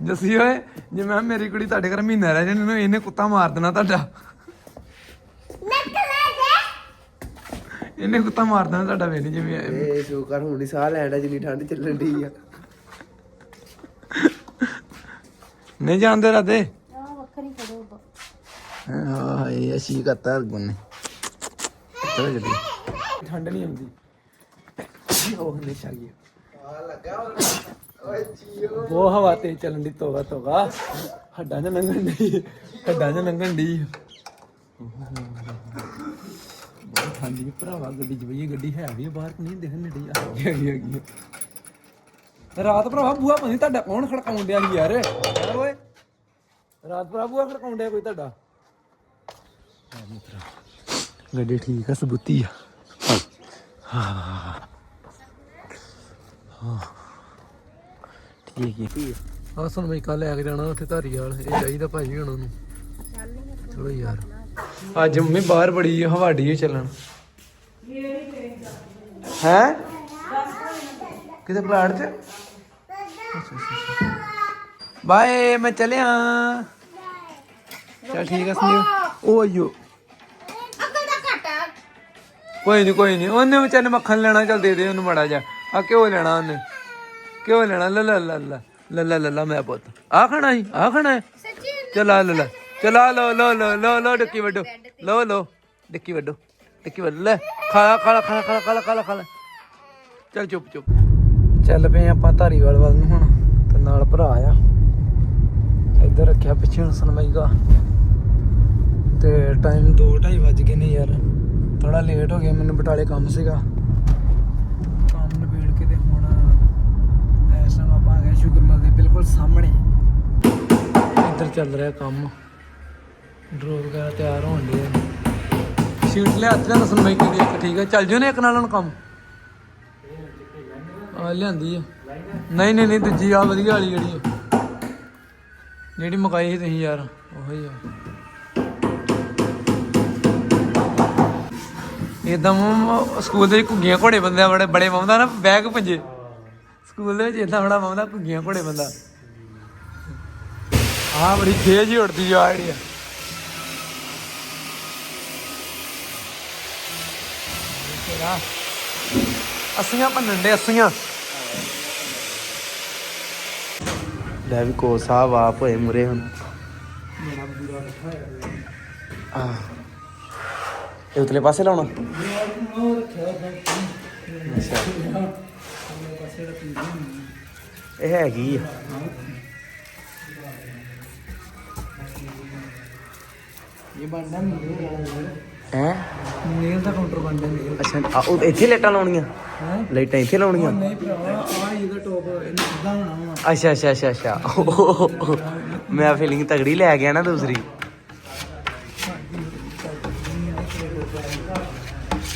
ਜੱਸੀ ਓਏ ਜੇ ਮੈਂ ਮੇਰੀ ਕੁੜੀ ਤੁਹਾਡੇ ਘਰ ਮਹੀਨਾ ਰਹਿ ਜਾਣੀ ਨੂੰ ਇਹਨੇ ਕੁੱਤਾ ਮਾਰ ਦੇਣਾ ਤੁਹਾਡਾ। ਇਹਨੇ ਕੁੱਤਾ ਮਾਰ ਦੇਣਾ ਤੁਹਾਡਾ ਵੇਲੇ ਜਿਵੇਂ ਇਹ ਸ਼ੋਕਰ ਹੁਣ ਹੀ ਸਾਹ ਲੈਣਾ ਜਿੰਨੀ ਠੰਡ ਚੱਲਣ ਢੀ ਆ। ਨਹੀਂ ਜਾਣਦੇ ਰਾਦੇ ਆ ਵੱਖਰੀ ਕਰੋ ਹਾਂ ਇਹ ਅਸੀਂ ਕਰਤਾ ਗੁੰਨੇ ਚਲੋ ਜਲਦੀ ਠੰਡ ਨਹੀਂ ਆਉਂਦੀ ਉਹ ਚਾ ਗਿਆ ਆ ਲੱਗਾ ਓਏ ਜੀਓ ਉਹ ਹਵਾ ਤੇ ਚੱਲਣ ਦੀ ਤੋਗਾ ਤੋਗਾ ਹੱਡਾਂ 'ਚ ਲੰਘਣ ਦੀ ਹੱਡਾਂ 'ਚ ਲੰਘਣ ਦੀ ਬਹੁਤ ਠੰਡੀ ਹੈ ਭਰਾਵਾ ਗੱਡੀ 'ਚ ਬਈ ਗੱਡੀ ਹੈ ਵੀ ਆ, ਬਾਹਰ ਕਿ ਨਹੀਂ ਦਿਖਣ ਡਈ। ਆ ਹੈਗੀ ਹੈਗੀ ਹੈਗੀ ਆ। ਰਾਤ ਭਰਾਵਾ ਬੂਹਾ ਪਤਾ ਨੀ ਤੁਹਾਡਾ ਕੌਣ ਖੜਕਾਉਣ ਡਿਆ ਸੀ ਯਾਰ। ਹੈਂ ਓਏ ਰਾਤ ਭਰਾ ਬੂਹਾ ਖੜਕਾਉਣ ਡਿਆ ਕੋਈ ਤੁਹਾਡਾ? ਹਾਂ ਮਿੱਤਰਾ ਗੱਡੀ ਠੀਕ ਆ ਸਬੂਤੀ ਆ। ਹਾਂ। ਹੈ। ਆ ਸੁਣ ਮੈਂ ਕੱਲ ਲੈ ਕੇ ਜਾਣਾ ਉੱਥੇ ਧਾਰੀਵਾਲ ਇਹ ਚਾਹੀਦਾ ਭਾਜੀ ਹੁਣ ਉਹਨੂੰ। ਚਲੋ ਯਾਰ। ਅੱਜ ਮੰਮੀ ਬਾਹਰ ਬੜੀ ਹਵਾ ਢੀ ਚੱਲਣ। ਹੈ? ਕਿਤੇ ਪਲਾਟ 'ਚ? ਬਾਏ ਮੈਂ ਚੱਲਿਆ। ਚਲ ਠੀਕ ਆ ਸੰਦੀਪ। ਓ ਅਯੋ ਕੋਈ ਨਹੀਂ ਕੋਈ ਨਹੀਂ ਉਹਨੇ ਵਿਚਾਰੇ ਮੱਖਣ ਲੈਣਾ ਚੱਲ ਦੇ ਦੇ ਉਹਨੂੰ ਮੜਾ ਜਾ ਆ ਕਿਉਂ ਲੈਣਾ ਉਹਨੇ। ਕਿਉਂ ਲੈਣਾ? ਲਾ, ਲੈ ਲੈ, ਲਾ ਲੈ, ਲਾ ਲਾ ਲਾ ਮੈਂ ਪੁੱਤ। ਆ ਖਾਣਾ ਹੀ ਆ ਖਾਣਾ ਹੈ? ਚਲਾ ਲੈ ਲੈ। ਚਲਾ ਲੋ ਲੋ ਲੋ ਲੋ ਲੋ ਡੱਕੀ ਵੱਡੋ। ਲੋ ਲੋ ਡੱਕੀ ਵੱਡੋ, ਡੱਕੀ ਵੱਡ। ਲੈ, ਖਾ ਖਾ ਖਾ ਖਾ ਖਾ ਖਾ ਖਾ ਚੱਲ ਚੁੱਪ ਚੁੱਪ। ਚੱਲ ਪਏ ਆਪਾਂ ਧਾਰੀਵਾਲ ਵੱਲ ਨੂੰ ਹੁਣ, ਤੇ ਨਾਲ ਭਰਾ ਆ। ਇੱਧਰ ਰੱਖਿਆ ਪਿੱਛੇ ਹੁਣ ਸਨਮਾਈਗਾ ਤੇ ਟਾਈਮ 2:30 ਵੱਜ ਗਏ ਨੇ ਯਾਰ। ਥੋੜਾ ਲੇਟ ਹੋ ਗਿਆ, ਮੈਨੂੰ ਬਟਾਲੇ ਕੰਮ ਸੀਗਾ ਕੰਮ ਨਿਬੇੜ ਕੇ ਤੇ ਹੁਣ ਇਸ ਟਾਈਮ ਆਪਾਂ ਆ ਗਏ ਸ਼ੁਗਰਮਲ ਦੇ ਬਿਲਕੁਲ ਸਾਹਮਣੇ। ਇੱਧਰ ਚੱਲ ਰਿਹਾ ਕੰਮ। ਡਰੋ ਵਗੈਰਾ ਤਿਆਰ ਹੋਣ ਦੇ ਸ਼ੀਟ ਲਿਆ ਹੱਥ ਨਾਲ ਸਨਮਾਈਕੀ ਦੀ ਇੱਕ ਠੀਕ ਹੈ ਚੱਲ ਜਿਓ ਨੇ ਇੱਕ ਨਾਲ ਹੁਣ ਕੰਮ। ਆ ਲਿਆਂਦੀ ਆ। ਨਹੀਂ ਨਹੀਂ ਨਹੀਂ, ਦੂਜੀ ਆ ਵਧੀਆ ਵਾਲੀ ਜਿਹੜੀ ਜਿਹੜੀ ਮਕਾਈ ਸੀ ਤੁਸੀਂ ਯਾਰ, ਉਹੀ ਆ। ਇਦਾਂ ਸਕੂਲ ਦੇ ਵਿੱਚ ਘੁੱਗੀਆਂ ਘੋੜੇ ਬੰਦੇ ਬੜੇ ਬੜੇ ਪਾਉਂਦਾ ਨਾ ਬੈਗ ਭੰਜੇ। ਸਕੂਲ ਦੇ ਵਿੱਚ ਇਦਾਂ ਬੜਾ ਪਾਉਂਦਾ ਘੁੱਗੀਆਂ ਘੋੜੇ ਬੰਦਾ। ਆ ਬੜੀ ਖੇਜ ਹੀ ਉੜਦੀ ਆ ਜਿਹੜੀ ਤੇਰਾ ਅਸੀਆਂ ਭੰਨਣ ਦੇ ਅਸੀਆਂ। ਲੈ ਵੀ ਕੋ ਸਾਹਿਬ ਆਪ ਹੋਏ ਮੁਰੇ ਹੁਣ। ਮੇਰਾ ਬੁਰਾ ਇਕੱਠਾ ਹੋਇਆ ਆ ਇਹ ਉਤਲੇ ਪਾਸੇ ਲਾਉਣਾ? ਅੱਛਾ। ਇਹ ਹੈਗੀ ਆ। ਇਹ ਬਣਦਾ ਮੂਲ ਹੈ? ਮੂਲ ਦਾ ਕਾਊਂਟਰ ਬਣਦਾ ਮੂਲ ਅੱਛਾ ਆ ਉਹ ਇੱਥੇ ਲਾਈਟਾਂ ਲਾਉਣੀਆਂ? ਹੈ? ਲਾਈਟਾਂ ਇੱਥੇ ਲਾਉਣੀਆਂ? ਨਹੀਂ ਭਰਾਵਾ ਆ ਇਹਦਾ ਟੋਪ ਇਹਨੂੰ ਸਿੱਧਾ ਹੋਣਾ ਵਾ। ਅੱਛਾ ਅੱਛਾ ਅੱਛਾ ਅੱਛਾ। ਮੈਂ ਫੀਲਿੰਗ ਤਗੜੀ ਲੈ ਗਿਆ ਨਾ ਦੂਸਰੀ।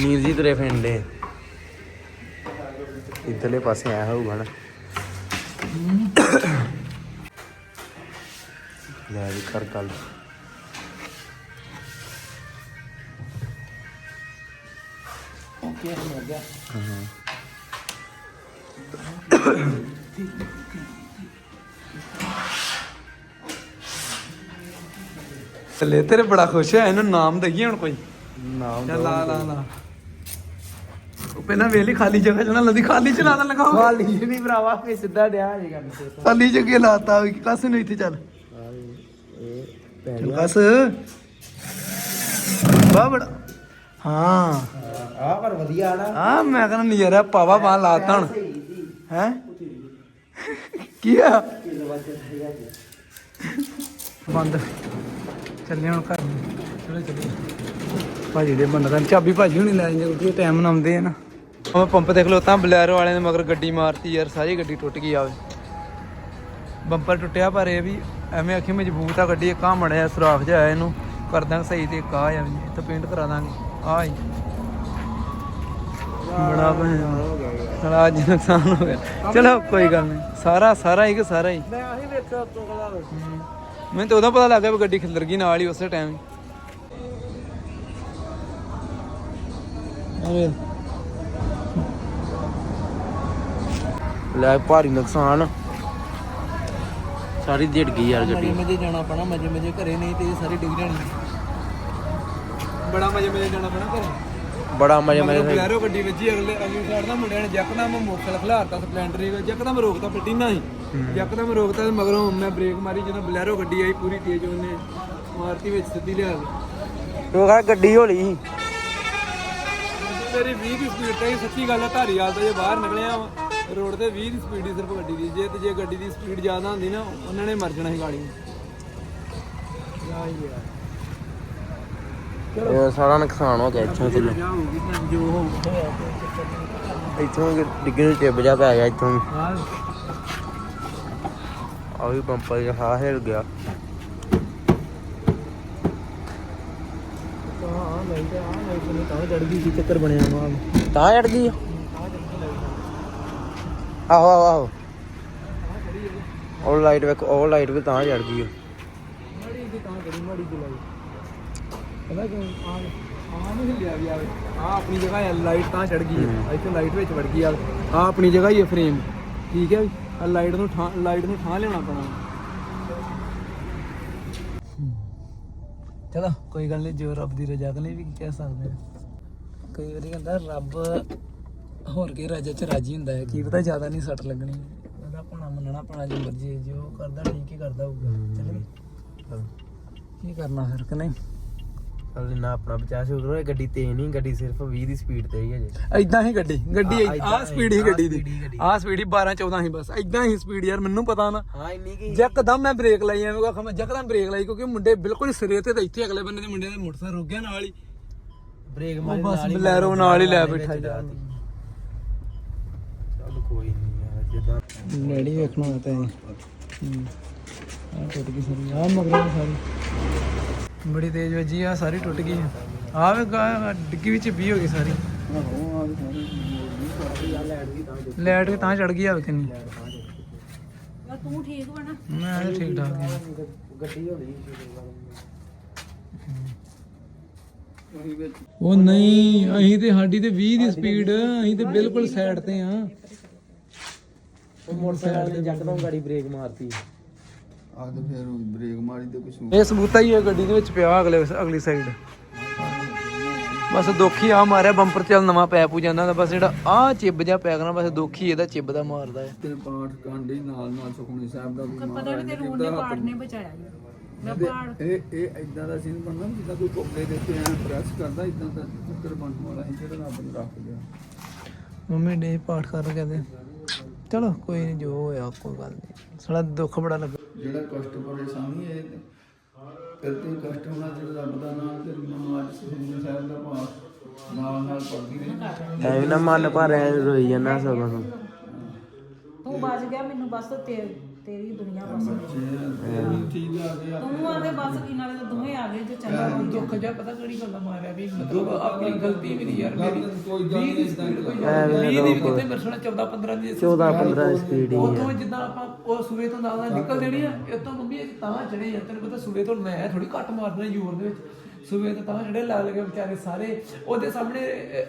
ਨੀਰ ਜੀ ਤੁਰੇ ਫਿਰਦੇ। ਇੱਧਰਲੇ ਪਾਸੇ ਆਇਆ ਹੋਊਗਾ ਨਾ। ਲੈ ਵੀ ਕਰ ਗੱਲ। ਹੋ ਥੱਲੇ ਤੇਰੇ ਬੜਾ ਖੁਸ਼ ਹੈ ਇਹਨੂੰ ਨਾਮ ਦਈਏ ਹੁਣ ਕੋਈ। ਨਾਮ ਚੱਲ ਲਾ ਲਾ ਲਾ। ਉਹ ਪਹਿਲਾਂ ਵੇਲੀ ਖਾਲੀ ਜਗ੍ਹਾ ਚ ਨਾ ਲਦੀ ਖਾਲੀ ਚ ਲਾ ਤਾਂ ਲਗਾਓ। ਵਾਲੀ ਨਹੀਂ ਭਰਾਵਾ ਫੇ ਸਿੱਧਾ ਡਿਆ ਜੀ ਕੰਮ ਤੇ। ਖਾਲੀ ਜਗ੍ਹਾ ਲਾਤਾ ਵੀ ਕਸ ਨੂੰ ਇੱਥੇ ਚੱਲ। ਇਹ ਚੱਲ ਕਸ ਬਾ ਬੜਾ ਹਾਂ। ਆ ਪਰ ਵਧੀਆ ਨਾ। ਆ ਮੈਂ ਕਹਿੰਦਾ ਨਜ਼ਾਰਾ ਪਾਵਾ ਬਾਹ ਲਾਤਾ ਹੁਣ। ਹੈ? ਕੀ ਆ? ਬੰਦ। ਚੱਲੇ ਹੁਣ ਘਰ। ਨੂੰ ਚਲੋ ਭਾਜੀ ਦੇ ਬੰਦ ਕਰਨ ਚਾਬੀ ਭਾਜੀ ਹੁਣੀ ਲੈ ਜਾਂਦੇ ਕਿਉਂਕਿ ਟਾਈਮ ਨਾਲ ਆਉਂਦੇ ਆ ਨਾ। ਉਹ ਪੰਪ ਤੇ ਖਲੋਤਾ ਬਲੈਰੋ ਵਾਲਿਆਂ ਨੇ ਮਗਰ ਗੱਡੀ ਮਾਰਤੀ ਯਾਰ ਸਾਰੀ ਗੱਡੀ ਟੁੱਟ ਗਈ ਆਵੇ ਬੰਪਰ ਟੁੱਟਿਆ ਪਰ ਇਹ ਵੀ ਐਵੇਂ ਆਖੀ ਮਜ਼ਬੂਤ ਆ ਗੱਡੀ ਇੱਕ ਆ ਮੜਿਆ ਸੁਰਾਖ ਜਿਹਾ ਆਇਆ ਇਹਨੂੰ। ਕਰ ਦਾਂਗੇ ਸਹੀ ਤੇ ਇੱਕ ਆ ਆ ਵੀ ਤੇ ਪੇਂਟ ਕਰਾ ਦਾਂਗੇ। ਆ ਹੀ ਬੜਾ ਭੈਣ। ਸਾਲਾ ਅੱਜ ਨੁਕਸਾਨ ਹੋ ਗਿਆ। ਚਲੋ ਕੋਈ ਗੱਲ ਨਹੀਂ। ਸਾਰਾ ਸਾਰਾ ਹੀ ਕਿ ਸਾਰਾ ਹੀ? ਮੈਂ ਆਹੀ ਵੇਖਿਆ ਉਤੋਂ ਕਲਾ ਮੈਨੂੰ ਤਾਂ ਉਦੋਂ ਪਤਾ ਲੱਗ ਗਿਆ ਵੀ ਗੱਡੀ ਖਿੱਲਰ ਗਈ ਨਾਲ ਹੀ ਉਸੇ ਟਾਈਮ ਹੀ। ਲੈ ਭਾਰੀ ਨੁਕਸਾਨ। ਸਾਰੀ ਡਿੱਗ ਗਈ ਯਾਰ ਗੱਡੀ। ਮਜੇ ਜਾਣਾ ਪੈਣਾ ਮਜੇ ਮਜੇ ਘਰੇ ਨਹੀਂ ਤੇ ਇਹ ਸਾਰੀ ਡਿੱਗ ਜਾਣੀ। ਬੜਾ ਮਜੇ ਮਜੇ ਜਾਣਾ ਪੈਣਾ ਘਰੇ। ਬੜਾ ਮਜ਼ਾ ਮਜ਼ਾ ਬਲੈਰੋ ਗੱਡੀ ਵੱਜੀ ਅਗਲੇ ਅਗਲੀ ਸਾਈਡ ਦਾ ਮੁੰਡਿਆਂ ਨੇ ਜੱਕਦਮ ਮੋਟਰਸਾਈਕਲ ਖਿਲਾਰਤਾ ਸਪਲੈਂਡਰ ਹੀ ਜੱਕਦਮ ਰੋਕਤਾ ਪਟੀਨਾ ਹੀ। ਜੱਕਦਮ ਰੋਕਤਾ ਤੇ ਮਗਰੋਂ ਮੈਂ ਬ੍ਰੇਕ ਮਾਰੀ ਜਦੋਂ ਬਲੈਰੋ ਗੱਡੀ ਆਈ ਪੂਰੀ ਤੇਜ਼ ਉਹਨੇ ਮਾਰਤੀ ਵਿੱਚ ਸਿੱਧੀ ਲਿਆ ਕੇ। ਉਹ ਗੱਡੀ ਹੌਲੀ ਸੀ। ਮੇਰੀ 20 ਦੀ ਸਪੀਡ ਤੇ ਸੱਚੀ ਗੱਲ ਹੈ ਧਾਰੀਵਾਲ ਤੋਂ ਜੇ ਬਾਹਰ ਨਿਕਲਿਆ ਰੋਡ ਤੇ 20 ਦੀ ਸਪੀਡ ਹੀ ਸਿਰਫ ਗੱਡੀ ਦੀ। ਜੇ ਤੇ ਜੇ ਗੱਡੀ ਦੀ ਸਪੀਡ ਜ਼ਿਆਦਾ ਹੁੰਦੀ ਨਾ ਉਹਨਾਂ ਨੇ ਮਰ ਜਾਣਾ ਸੀ ਗਾੜੀ ਨੂੰ। ਯਾ ਯਾਰ। ਇਹ ਸਾਰਾ ਨੁਕਸਾਨ ਹੋ ਗਿਆ ਇੱਥੋਂ ਤੇ ਇੱਥੋਂ ਡਿੱਗਣ ਨੂੰ ਚਿੱਬ ਜਾ ਪੈ ਗਿਆ ਇੱਥੋਂ ਆ ਵੀ ਬੰਪਰ ਜਿਹਾ ਹਿਲ ਗਿਆ। ਚੜ ਗਈ ਚੱਕਰ ਬਣਿਆ ਵਾ ਤਾਂ ਚੜ ਗਈ। ਆਹੋ ਆਹੋ ਆਹੋ। ਉਹ ਲਾਈਟ ਵੇਖ, ਉਹ ਲਾਈਟ ਵੀ ਤਾਂ ਚੜ ਗਈ। ਆ। ਦੀ ਤਾਂ ਕਰੀ ਮਾੜੀ ਦੀ ਲਾਈ ਪਤਾ ਕਿਉਂ? ਆ ਆ ਨਹੀਂ ਹਿੱਲਿਆ ਵੀ ਆਵੇ ਆ ਆਪਣੀ ਜਗ੍ਹਾ ਹੈ ਲਾਈਟ ਤਾਂ ਚੜ ਗਈ ਹੈ। ਇੱਥੇ ਲਾਈਟ ਵਿੱਚ ਵੜ ਗਈ ਆ। ਆ ਆਪਣੀ ਜਗ੍ਹਾ ਹੀ ਹੈ ਫਰੇਮ ਠੀਕ ਹੈ ਵੀ? ਆ ਲਾਈਟ ਨੂੰ ਠਾਂ ਲਾਈਟ ਨੂੰ ਠਾਂ ਲਿਆਉਣਾ ਪੈਣਾ। ਚਲੋ ਕੋਈ ਗੱਲ ਨਹੀਂ ਜੋ ਰੱਬ ਦੀ ਰਜ਼ਾ ਕਲੇ ਵੀ ਕਹਿ ਸਕਦੇ। ਹਾਂ ਕਈ ਵਾਰੀ ਕਹਿੰਦਾ ਰੱਬ ਹੋਰ ਕੇ ਰਾਜਾ ਚ ਰਾਜੀ ਹੁੰਦਾ ਹੈ ਕੀ ਪਤਾ ਜ਼ਿਆਦਾ ਨਹੀਂ ਸੱਟ ਲੱਗਣੀ। ਉਹਦਾ ਆਪਣਾ ਮੰਨਣਾ ਪੈਣਾ ਜੋ ਮਰਜ਼ੀ ਜੋ ਕਰਦਾ ਠੀਕ ਹੀ ਕਰਦਾ ਹੋਊਗਾ। ਚੱਲ ਕੀ ਕਰਨਾ ਫਿਰ ਕਿ ਨਹੀਂ? ਚੱਲ ਆਪਣਾ ਬਚਾ ਸ਼ੁਕਰ ਹੋਏ ਗੱਡੀ ਤੇਜ਼ ਨਹੀਂ ਗੱਡੀ ਸਿਰਫ 20 ਦੀ ਸਪੀਡ ਤੇ ਹੀ ਅਜੇ ਐਦਾਂ ਹੀ ਗੱਡੀ ਗੱਡੀ ਹਾਂ, ਆ ਹੀ, ਸਪੀਡ ਹੀ ਆਹ ਗੱਡੀ ਦੀ। speed ਹੀ ਗੱਡੀ। ਆ ਸਪੀਡ ਹੀ 12 14 ਹੀ ਬਸ ਐਦਾਂ ਹੀ ਸਪੀਡ ਯਾਰ ਮੈਨੂੰ ਪਤਾ ਨਾ। ਹਾਂ ਇੰਨੀ ਕੀ ਜੱਕਦਮ ਮੈਂ ਬ੍ਰੇਕ ਲਾਈ ਐਵੇਂ ਕਹਾਂ ਮੈਂ ਜੱਕਦਮ ਬ੍ਰੇਕ ਲਾਈ ਕਿਉਂਕਿ ਮੁੰਡੇ ਬਿਲਕੁਲ ਹੀ ਸਿਰੇ ਤੇ ਤਾਂ ਇੱਥੇ ਅਗਲੇ ਬੰਦੇ ਦੇ ਮੁੰਡੇ ਦੇ ਮੋਟਰਸਾਈਕਲ ਰੁਕ ਗਿਆ ਨਾਲ ਹੀ। ਬ੍ਰੇਕ ਮਾਰੀ ਬਸ ਨਾਲ ਹੀ ਬਲੈਰੋ ਨਾਲ ਹੀ ਲੈ ਵਿੱਚ ਬੈਠਾ ਜਾ। ਚੱਲ ਕੋਈ ਨਹੀਂ ਯਾਰ ਜਿੱਦਾਂ ਡੈਡੀ ਵੇਖਣਾ ਤਾਂ। ਹੈ। ਆ ਟੁੱਟ ਗਈ ਸਾਰੀ ਆ ਮਗਰੋਂ ਸਾਰੀ। ਬੜੀ ਤੇਜ਼ ਵੱਜੀ ਆ ਸਾਰੀ ਟੁੱਟ ਗਈ। ਆ ਵੇ ਡਿੱਗੀ ਵਿੱਚ ਵੀ ਹੋ ਗਈ ਸਾਰੀ। ਲੈਟ ਵੀ ਤਾਂ ਚੜ ਗਈ ਆ ਕਿੰਨੀ। ਤੂੰ ਠੀਕ ਬਣਾ ਮੈਂ ਤਾਂ ਠੀਕ ਠਾਕ ਹਾਂ ਗੱਡੀ ਹੌਲੀ ਉਹ ਨਹੀਂ ਅਸੀਂ ਤੇ ਸਾਡੀ ਤੇ 20 ਦੀ ਸਪੀਡ ਅਸੀਂ ਤੇ ਬਿਲਕੁਲ ਸਾਈਡ ਤੇ ਆ। ਉਹ ਮੋਟਰਸਾਈਕਲ ਨੇ ਜੱਕਦਮ ਗਾੜੀ ਬ੍ਰੇਕ ਮਾਰਤੀ। ਆ ਤੇ ਫਿਰ ਬ੍ਰੇਕ ਮਾਰੀ ਤੇ ਕੁਛ ਇਹ ਸਬੂਤਾ ਹੀ ਹੈ ਗੱਡੀ ਦੇ ਵਿੱਚ ਪਿਆ ਅਗਲੇ ਅਗਲੀ ਸਾਈਡ ਬਸ ਦੁੱਖ ਹੀ ਆ ਮਾਰਿਆ ਬੰਪਰ ਚੱਲ ਨਵਾਂ ਪੈ ਪੂ ਜਾਂਦਾ ਤਾਂ ਬਸ ਜਿਹੜਾ ਆ ਚਿੱਬ ਜਾ ਪੈ ਕਰਨਾ ਬਸ ਦੁੱਖ ਹੀ ਇਹਦਾ ਚਿੱਬ ਦਾ ਮਾਰਦਾ ਹੈ। ਤੇ ਪਾਠ ਕਾਂਡੀ ਨਾਲ ਨਾਲ ਸੁਖਮਨੀ ਸਾਹਿਬ ਦਾ ਵੀ ਪਤਾ ਨਹੀਂ ਤੈਨੂੰ ਉਹਨੇ ਪਾੜ ਨੇ ਬਚਾਇਆ ਜੀ ਮੈਂ ਪਾੜ ਇਹ ਇਹ ਇਦਾਂ ਦਾ ਸੀਨ ਬਣਨਾ ਵੀ ਜਿੱਦਾਂ ਕੋਈ ਕੋਪੜੇ ਦੇ ਉੱਤੇ ਐ ਪ੍ਰੈਸ ਕਰਦਾ ਇਦਾਂ ਦਾ ਚੱਕਰ ਬਣਨ ਵਾਲਾ ਹੈ ਜਿਹੜਾ ਰੱਬ ਨੇ ਰੱਖ ਲਿਆ। ਮੰਮੀ ਪਾਠ ਕਰ ਕਹਿੰਦੇ ਚਲੋ ਕੋਈ ਨਹੀਂ ਜੋ ਹੋਇਆ ਕੋਈ ਗੱਲ ਨਹੀਂ ਸਾਲਾ ਦੁੱਖ ਬੜਾ ਲੱਗਾ। ਜਿਹੜਾ ਕਸ਼ਟ ਪਰੇਸ਼ਾਨੀ ਹੈ ਫਿਰ ਤੇ ਕਸ਼ਟ ਹੋਣਾ ਜਿਹੜਾ ਰੱਬ ਦਾ ਨਾਮ ਤੇ ਨਮਾਜ਼ ਸੁਖਮਨੀ ਸਾਹਿਬ ਦਾ ਪਾਠ ਨਾਲ ਨਾਲ ਪੜਦੀ ਰਹੀ। ਐਵੇਂ ਨਾ ਮਨ ਭਰ ਐ ਰੋਈ ਜਾਂਦਾ ਸਗੋਂ। ਨੂੰ ਤੂੰ ਬਚ ਗਿਆ ਮੈਨੂੰ ਬਸ ਤੇ ਤੇਰੀ ਦੁਨੀਆ ਬਸ। ਤੂੰ ਆਵੇ ਬਸ ਕੀ ਨਾਲੇ ਤਾਂ ਦੋਵੇਂ ਆ ਗਏ ਤੇ ਚੰਗਾ ਬਣ ਗਿਆ ਦੁੱਖ ਜਾ ਪਤਾ ਕਿਹੜੀ ਗੱਲ ਦਾ ਮਾਰਿਆ ਵੀ ਮਤਲਬ ਆਪਣੀ ਗਲਤੀ ਵੀ ਨਹੀਂ ਯਾਰ ਮੇਰੀ ਕੋਈ ਗੱਲ ਨਹੀਂ ਇਦਾਂ ਵੀਹ ਦੀ ਵੀ ਕਿਤੇ ਮੇਰੇ ਸੁਣਾ 14 15 ਦੀ 14 15 ਦੀ ਸਪੀਡ ਹੀ ਉਤੋਂ ਜਿੱਦਾਂ ਆਪਾਂ ਉਹ ਸੂਏ ਤੋਂ ਨਾਲ ਨਿਕਲ ਦੇਣੀ ਆ ਇਹ ਤੋਂ ਮੰਮੀ ਤਾਂ ਚੜੇ ਆ ਤੈਨੂੰ ਪਤਾ ਸੂਏ ਤੋਂ ਮੈਂ ਥੋੜੀ ਘੱਟ ਮਾਰਦਾ ਜ਼ੋਰ ਦੇ ਵਿੱਚ। ਸੂਏ ਤੋਂ ਤਾਂ ਜਿਹੜੇ ਲੱਗ ਲਗੇ ਵਿਚਾਰੇ ਸਾਰੇ। ਉਹਦੇ ਸਾਹਮਣੇ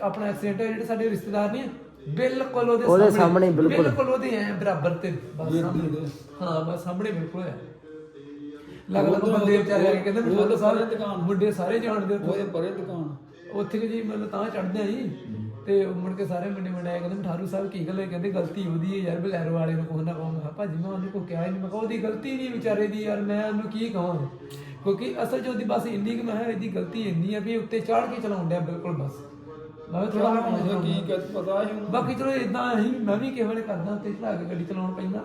ਆਪਣਾ ਐਕਸੀਡੈਂਟ ਜਿਹੜੇ ਸਾਡੇ ਰਿਸ਼ਤੇਦਾਰ ਨੇ। ਬਿਲਕੁਲ ਉਹਦੇ ਉਹਦੇ ਸਾਹਮਣੇ। ਬਿਲਕੁਲ। ਬਿਲਕੁਲ ਉਹਦੇ ਐ ਬਰਾਬਰ ਤੇ ਬਸ ਸਾਹਮਣੇ। ਹਾਂ ਬਸ ਸਾਹਮਣੇ ਬਿਲਕੁਲ ਹੈ ਲੱਗ ਲੱਗ ਬੰਦੇ ਵਿਚਾਰੇ ਕਹਿੰਦੇ ਮੈਨੂੰ ਤਾਂ ਸਾਰੇ ਦੁਕਾਨ। ਮੁੰਡੇ ਸਾਰੇ ਜਾਣਦੇ। ਉਹਦੇ ਪਰੇ ਦੁਕਾਨ। ਉੱਥੇ ਜੀ ਮਤਲਬ ਤਾਂ ਚੜਦੇ ਆ ਜੀ। ਤੇ ਉਹ ਮੁੜ ਕੇ ਸਾਰੇ ਮੁੰਡੇ ਮੁੰਡੇ ਆਏ ਕਹਿੰਦੇ ਮਠਾਰੂ ਸਾਹਿਬ ਕੀ ਗੱਲ ਹੈ? ਕਹਿੰਦੇ ਗਲਤੀ ਉਹਦੀ ਹੈ ਯਾਰ ਬਲੈਰੋ ਵਾਲੇ ਨੂੰ ਕੋਹ ਨਾ ਕਹੋ। ਭਾਜੀ ਮੈਂ ਉਹਨੂੰ ਕੋ ਕਿਹਾ ਹੀ ਨਹੀਂ। ਮੈਂ ਕਿਹਾ ਉਹਦੀ ਗਲਤੀ ਨਹੀਂ ਵਿਚਾਰੇ ਦੀ ਯਾਰ ਮੈਂ ਉਹਨੂੰ ਕੀ ਕਹਾਂ? ਕਿਉਂਕਿ ਅਸਲ 'ਚ ਉਹਦੀ ਬਸ ਇੰਨੀ ਕਿ ਮੈਂ ਇਹਦੀ ਗਲਤੀ ਇੰਨੀ ਆ ਵੀ ਉੱਤੇ ਚੜ ਕੇ ਚਲਾਉਣ ਡਿਆ ਬਿਲਕੁਲ ਬਸ। ਮੈਂ ਥੋੜਾ ਹਟਾਉਣਾ ਕੀ ਕਰ ਪਤਾ ਹੀ ਹੁਣ ਬਾਕੀ ਚਲੋ ਇਦਾਂ ਅਸੀਂ ਮੈਂ ਵੀ ਕਿਸੇ ਵੇਲੇ ਕਰਦਾ ਤੇ ਚੜਾ ਕੇ ਗੱਡੀ ਚਲਾਉਣ ਪੈਂਦਾ।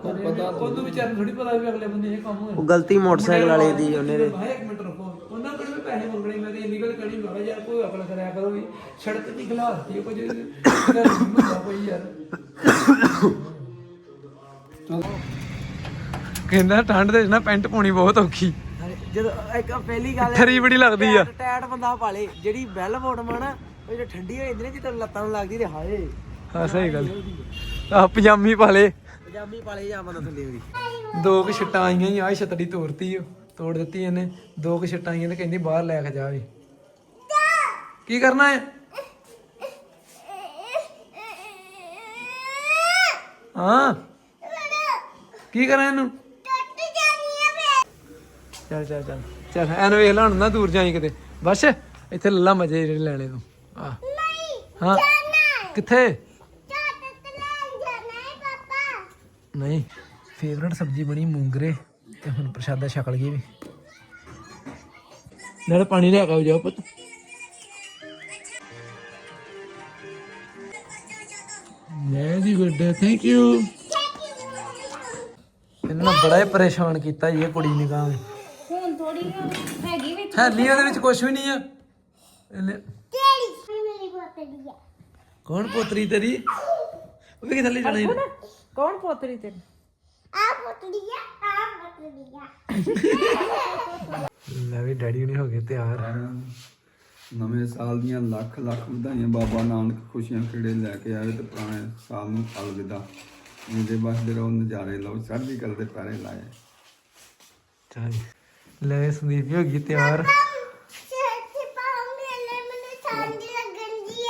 ਉਹਨੂੰ ਵਿਚਾਰੇ ਨੂੰ ਥੋੜੀ ਪਤਾ ਵੀ ਅਗਲੇ ਬੰਦੇ ਇਹ ਕੰਮ ਹੋਇਆ ਉਹ ਗਲਤੀ ਮੋਟਰਸਾਈਕਲ ਵਾਲੇ ਦੀ ਉਹਨੇ ਦੇ। ਭਾਈ ਇੱਕ ਮਿੰਟ ਰੁਕੋ। ਉਹਨਾਂ ਕੋਲ ਵੀ ਪੈਸੇ ਮੰਗਣੇ ਮੈਂ ਤੇ ਇੰਨੀ ਗੱਲ ਕਰੀ ਮੈਂ ਯਾਰ ਕੋਈ ਅਕਲ ਕਰਿਆ ਕਰੋ ਵੀ ਸੜਕ ਤੇ ਖਿਲਾਰਤੀ ਹੈ ਕੁਝ ਹੁੰਦਾ ਕੋਈ ਯਾਰ। ਕਹਿੰਦਾ ਠੰਡ ਦੇ ਨਾ ਪੈਂਟ ਪਾਉਣੀ ਬਹੁਤ ਔਖੀ। ਜਦੋਂ ਇੱਕ ਪਹਿਲੀ ਗੱਲ ਥਰੀ ਬੜੀ ਲੱਗਦੀ ਆ। ਟੈਟ ਬੰਦਾ ਪਾਲੇ ਜਿਹੜੀ ਬੈਲ ਬੋਟਮ ਆ ਨਾ ਉਹ ਠੰਡੀ ਹੋ ਜਾਂਦੀ ਨਾ ਜਿੱਦਾਂ ਲੱਤਾਂ ਨੂੰ ਲੱਗਦੀ ਤੇ ਹਾਏ। ਹਾਂ ਸਹੀ ਗੱਲ। ਆ ਪਜਾਮੀ ਪਾ ਲੇ ਪਜਾਮੀ ਪਾਲੇ ਜਾਂ ਬੰਦਾ ਥੱਲੇ ਉਹਦੀ। ਦੋ ਕੁ ਛਿੱਟਾਂ ਆਈਆਂ ਹੀ ਆਹ ਛਤੜੀ ਤੋੜਤੀ ਓ, ਤੋੜ ਦਿੱਤੀ ਇਹਨੇ। ਦੋ ਕੁ ਛਿੱਟਾਂ ਆਈਆਂ ਤੇ ਕਹਿੰਦੀ ਬਾਹਰ ਲੈ ਕੇ ਜਾ ਵੀ। ਕੀ ਕਰਨਾ ਹੈ? ਹਾਂ? ਕੀ ਕਰਾਂ ਇਹਨੂੰ? ਚੱਲ ਚੱਲ ਚੱਲ। ਚੱਲ ਐਨ ਵੇਖ ਲਾ ਹੁਣ ਨਾ ਦੂਰ ਜਾਈ ਕਿਤੇ। ਬਸ ਇੱਥੇ ਲੱਲਾ ਮਜੇ ਜਿਹੜੇ ਲੈਣੇ ਤੂੰ। ਹਾਂ। ਕਿੱਥੇ? ਨਹੀਂ ਫੇਵਰਟ ਸਬਜ਼ੀ ਬਣੀ ਮੂੰਗਰੇ ਤੇ ਹੁਣ ਪ੍ਰਸ਼ਾਦਾ ਛਕ ਲਈਏ ਵੀ। ਨਾਲ ਪਾਣੀ ਲੈ ਕੇ ਜਾਓ ਪੁੱਤ। ਵੈਰੀ ਗੁੱਡ ਥੈਂਕ ਯੂ ਇਹਨਾਂ ਬੜਾ ਹੀ ਪਰੇਸ਼ਾਨ ਕੀਤਾ ਜੀ ਇਹ ਕੁੜੀ ਨੇ ਕਹਾਂ ਹੁਣ ਥੋੜੀ ਹੈਗੀ ਵਿੱਚ। ਹੈ ਨਹੀਂ ਉਹਦੇ ਵਿੱਚ ਕੁਝ ਵੀ ਨਹੀਂ ਆ। ਇਹਨੇ- ਕੌਣ ਪੋਤਰੀ ਤੇਰੀ? ਉਹ ਵੀ ਥੱਲੇ ਜਾਣਾ ਇਹਨੇ ਕੌਣ ਪੋਤਰੀ ਤੇ ਲੈ ਵੀ ਡੈਡੀ ਨੇ ਹੋ ਗਏ ਤਿਆਰ। ਨਵੇਂ ਸਾਲ ਦੀਆਂ ਲੱਖ ਲੱਖ ਵਧਾਈਆਂ ਬਾਬਾ ਨਾਨਕ ਖੁਸ਼ੀਆਂ ਖੇੜੇ ਲੈ ਕੇ ਆਵੇ ਤੇ ਪੁਰਾਣੇ ਸਾਲ ਨੂੰ ਅਲਵਿਦਾ। ਜਿਹਦੇ ਬਸਦੇ ਰਹੋ ਨਜ਼ਾਰੇ ਲਓ ਚੜ੍ਹਦੀ ਕਲ ਦੇ ਪੈਰੇ ਲਾਏ। ਚੱਲ। ਲੈ ਸੰਦੀਪ ਵੀ ਹੋ ਗਈ ਤਿਆਰ।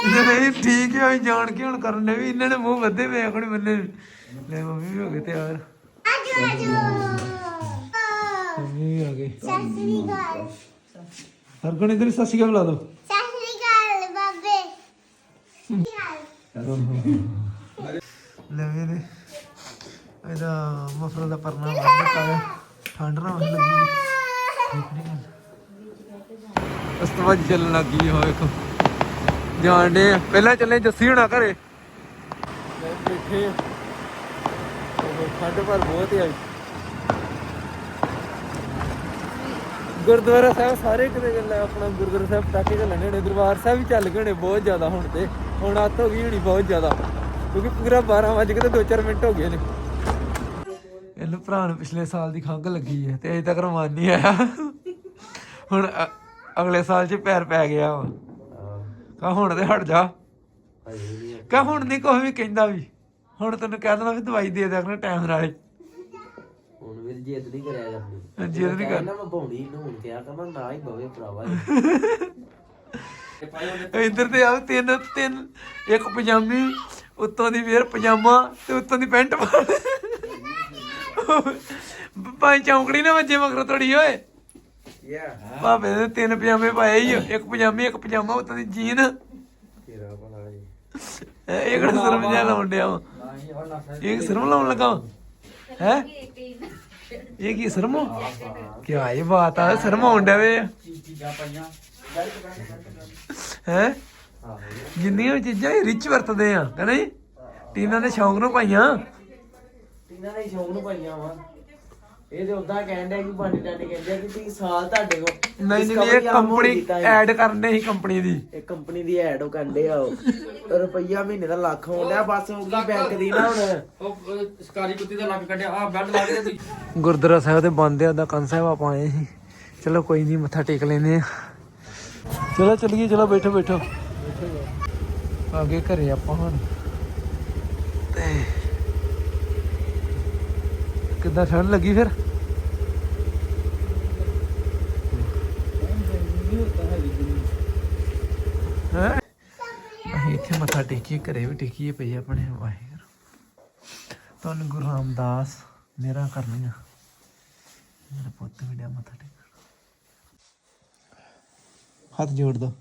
ਨਹੀਂ ਠੀਕ ਹੈ ਅਸੀਂ ਜਾਣ ਕੇ ਹੁਣ ਕਰਨੇ ਵੀ ਇਹਨਾਂ ਨੇ ਮੂੰਹ ਵੱਧੇ ਪਏ ਆਪਣੇ ਬੰਨੇ ਲੈ ਮੰਮੀ ਵੀ ਹੋ ਗਏ ਤਿਆਰ। ਮੰਮੀ ਵੀ ਆ ਗਏ। ਹਰ ਕੋਣ ਇਧਰ ਸਤਿ ਸ਼੍ਰੀ ਅਕਾਲ ਬੁਲਾ ਦੋ। ਲੈ ਵੀਰੇ ਇਹਦਾ ਮਫਰਲ ਦਾ ਪਰਨਾ ਬੰਦ ਕਰ ਠੰਡ ਨਾ ਹੋਣ ਲੱਗੀ। ਠੀਕ ਨਹੀਂ ਗੱਲ ਉਸ ਤੋਂ ਬਾਅਦ ਚੱਲਣ ਲੱਗੀ ਹੋ ਵੇਖੋ। ਜਾਣ ਡੇ ਪਹਿਲਾਂ ਚੱਲੇ ਜੱਸੀ ਹੋਣਾ ਘਰੇ। ਬੈਠੇ ਆ। ਠੰਡ ਪਰ ਬਹੁਤ ਆਈ ਗੁਰਦੁਆਰਾ ਸਾਹਿਬ ਸਾਰੇ ਕਿਤੇ ਚੱਲੇ ਆਪਣਾ ਗੁਰਦੁਆਰਾ ਸਾਹਿਬ ਪਟਾਕੇ ਚੱਲਣੇ ਹੋਣੇ। ਦਰਬਾਰ ਸਾਹਿਬ ਵੀ ਚੱਲ ਗਏ ਹੋਣੇ ਬਹੁਤ ਜ਼ਿਆਦਾ ਹੁਣ ਤੇ। ਹੁਣ ਅੱਤ ਹੋ ਗਈ ਹੋਣੀ ਬਹੁਤ ਜ਼ਿਆਦਾ। ਕਿਉਂਕਿ ਪੂਰਾ 12 ਵਜੇ ਕੇ ਤੇ 2-4 ਮਿੰਟ ਹੋ ਗਏ ਨੇ। ਇਹਨੂੰ ਭਰਾ ਨੂੰ ਪਿਛਲੇ ਸਾਲ ਦੀ ਖੰਘ ਲੱਗੀ ਹੈ ਤੇ ਅਜੇ ਤੱਕ ਰਮਾਨ ਨਹੀਂ ਆਇਆ। ਹੁਣ ਅਗਲੇ ਸਾਲ 'ਚ ਪੈਰ ਪੈ ਗਿਆ ਵਾ। ਕਾ ਹੁਣ ਤੇ ਹਟ ਜਾ। ਕਾ ਹੁਣ ਨਹੀਂ ਕੋਈ ਵੀ ਕਹਿੰਦਾ ਵੀ। ਹੁਣ ਤੈਨੂੰ ਕਹਿ ਦੇਣਾ ਵੀ ਦਵਾਈ ਦੇ ਕਰ ਟਾਈਮ ਨਾਲ। ਹੁਣ ਵੀਰ ਜਿੱਦ ਨਹੀਂ ਕਰਿਆ ਕਰਨੀ ਜਿੱਦ ਨਹੀਂ ਕਰ ਨਾ ਮੈਂ ਭੌਣੀ ਨੂੰ ਹੁਣ ਕਿਹਾ ਕਰਾਂ ਨਾ ਹੀ ਬਵੇ ਭਰਾਵਾ। ਇੱਧਰ ਤੇ ਆ ਤਿੰਨ ਤਿੰਨ ਇੱਕ ਪਜਾਮੀ ਉੱਤੋਂ ਦੀ ਫੇਰ ਪਜਾਮਾ ਤੇ ਉੱਤੋਂ ਦੀ ਪੈਂਟ ਪਾ ਚੌਂਕੜੀ ਨਾ ਵੱਜੇ ਮਗਰ ਤੋੜੀ ਓਏ। ਯਾ ਭਾਵੇਂ ਨੇ ਤਿੰਨ ਪਜਾਮੇ ਪਾਏ ਹੀ। ਇੱਕ ਪਜਾਮੀ ਇੱਕ ਪਜਾਮਾ ਉੱਤੋਂ ਦੀ ਜੀਨ। ਤੇਰਾ ਭਲਾ ਜੀ ਇਹ ਕਿਹੜਾ ਸਰਮ ਜਿਹਾ ਲਾਉਣ ਡਿਆ ਵਾ? ਇਹ ਸਰਮ ਲਾਉਣ ਲੱਗਾ ਹੈ? ਇਹ ਕੀ ਸਰਮ ਕੀ ਆਈ ਬਾਤ ਆ ਸਰਮ ਆਉਣ ਡਿਆ ਵੇ ਹੈ? ਜਿੰਨੀਆਂ ਚੀਜ਼ਾਂ ਇਹ ਰਿਚ ਵਰਤਦੇ ਆ ਕਹਿੰਦੇ ਟੀਨਾ ਨੇ ਸ਼ੌਂਕ ਨੂੰ ਪਾਈਆਂ। ਟੀਨਾ ਨੇ ਸ਼ੌਕ ਨੂੰ ਪਾਈਆਂ ਵਾ। ਇਹ ਤੇ ਉਦਾਂ ਕਹਿੰਦੇ ਕਿ ਬਾਡੀ ਡਾਡੀ ਕਹਿੰਦੇ ਆ ਕਿ ਤੁਸੀਂ ਸਾਲ ਤੁਹਾਡੇ ਕੋਲ ਨਹੀਂ ਨਹੀਂ ਇਹ ਕੰਪਨੀ ਐਡ ਕਰਨੇ ਸੀ ਕੰਪਨੀ ਦੀ। ਇਹ ਕੰਪਨੀ ਦੀ ਐਡ ਉਹ ਕੰਡੇ ਆ ਉਹ। ਰੁਪਈਆ ਮਹੀਨੇ ਦਾ ਲੱਖ ਹੋਣਿਆ ਬਸ ਉਹ ਕੀ ਬੈਂਕ ਦੀ ਨਾ ਹੁਣ। ਗੁਰਦੁਆਰਾ ਸਾਹਿਬ ਦੇ ਬੰਦ ਆ ਦਾ ਕੰਨ ਸਾਹਿਬ ਆਪਾਂ ਆਏ ਸੀ। ਚਲੋ ਕੋਈ ਨਹੀਂ ਮੱਥਾ ਟੇਕ ਲੈਨੇ ਆ। ਚਲੋ ਚੱਲੀਏ ਚਲੋ ਬੈਠੋ ਬੈਠੋ। ਆਗੇ ਘਰੇ ਆਪਾਂ ਹੁਣ। ਤੇ ਕਿੱਦਾਂ ਠੰਡ ਲੱਗੀ ਫਿਰ? ਹੈ? ਅਸੀਂ ਇੱਥੇ ਮੱਥਾ ਟੇਕੀਏ, ਘਰੇ ਵੀ ਟੇਕੀਏ ਪਈ ਆਪਣੇ, ਵਾਹਿਗੁਰੂ। ਤੁਹਾਨੂੰ ਗੁਰੂ ਰਾਮਦਾਸ, ਮੇਰਾ ਕਰਨੀਆਂ ਮੇਰਾ ਪੁੱਤ ਵੀ ਡਿਆ ਮੱਥਾ ਟੇਕ ਹੱਥ ਜੋੜ ਦੋ।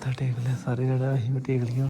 ਮੱਥਾ ਟੇਕ ਲਿਆ ਸਾਰੇ ਜਿਹੜਾ ਅਸੀਂ ਵੀ ਟੇਕ ਲਿਆ